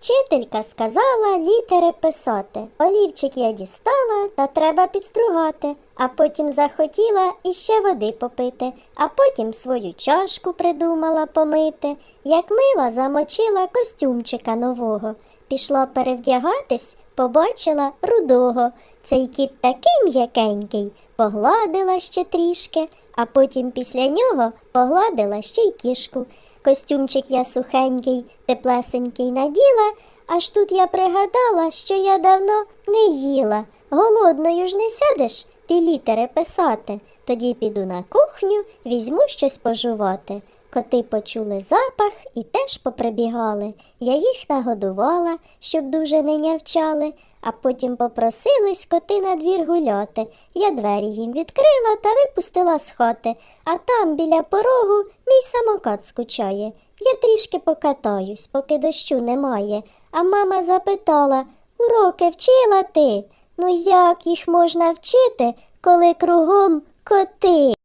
Вчителька сказала літери писати. Олівчик я дістала, та треба підстругати. А потім захотіла іще води попити, а потім свою чашку придумала помити. Як мила замочила костюмчика нового. Пішла перевдягатись, побачила рудого. Цей кіт такий м'якенький, погладила ще трішки, а потім після нього погладила ще й кішку. Костюмчик я сухенький, теплесенький наділа, аж тут я пригадала, що я давно не їла. Голодною ж не сядеш ти літери писати. Тоді піду на кухню, візьму щось пожувати. Коти почули запах і теж поприбігали. Я їх нагодувала, щоб дуже не нявчали, а потім попросились коти на двір гуляти. Я двері їм відкрила та випустила з хати, а там біля порогу мій самокат скучає. Я трішки покатаюсь, поки дощу немає. А мама запитала уроки вчила ти? Ну як їх можна вчити, коли кругом коти?